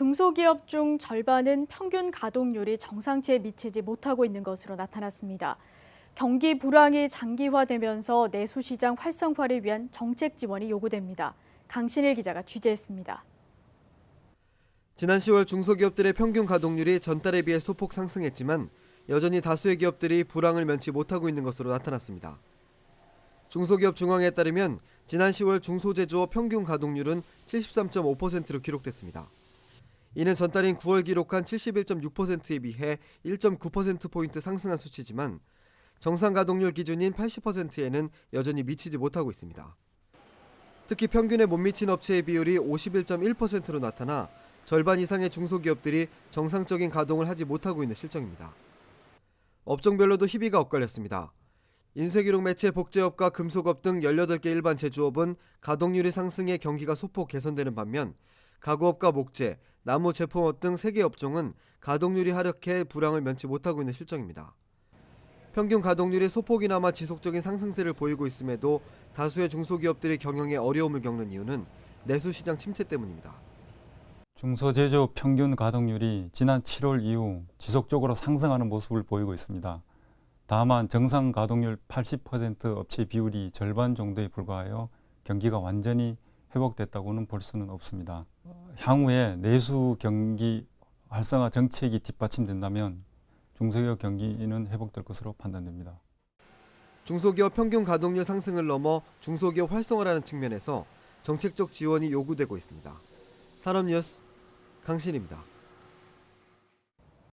중소기업 중 절반은 평균 가동률이 정상치에 미치지 못하고 있는 것으로 나타났습니다. 경기 불황이 장기화되면서 내수시장 활성화를 위한 정책 지원이 요구됩니다. 강신일 기자가 취재했습니다. 지난 10월 중소기업들의 평균 가동률이 전달에 비해 소폭 상승했지만 여전히 다수의 기업들이 불황을 면치 못하고 있는 것으로 나타났습니다. 중소기업 중앙에 따르면 지난 10월 중소제조업 평균 가동률은 73.5%로 기록됐습니다. 이는 전달인 9월 기록한 71.6%에 비해 1.9%포인트 상승한 수치지만 정상 가동률 기준인 80%에는 여전히 미치지 못하고 있습니다. 특히 평균에 못 미친 업체의 비율이 51.1%로 나타나 절반 이상의 중소기업들이 정상적인 가동을 하지 못하고 있는 실정입니다. 업종별로도 희비가 엇갈렸습니다. 인쇄기록 매체 복제업과 금속업 등 18개 일반 제조업은 가동률이 상승해 경기가 소폭 개선되는 반면 가구업과 목재, 나무 제품업 등 3개 업종은 가동률이 하락해 불황을 면치 못하고 있는 실정입니다. 평균 가동률이 소폭이나마 지속적인 상승세를 보이고 있음에도 다수의 중소기업들이 경영에 어려움을 겪는 이유는 내수시장 침체 때문입니다. 중소제조 평균 가동률이 지난 7월 이후 지속적으로 상승하는 모습을 보이고 있습니다. 다만 정상 가동률 80% 업체 비율이 절반 정도에 불과하여 경기가 완전히 회복됐다고는 볼 수는 없습니다. 향후에 내수 경기 활성화 정책이 뒷받침된다면 중소기업 경기는 회복될 것으로 판단됩니다. 중소기업 평균 가동률 상승을 넘어 중소기업 활성화라는 측면에서 정책적 지원이 요구되고 있습니다. 산업뉴스 강신입니다.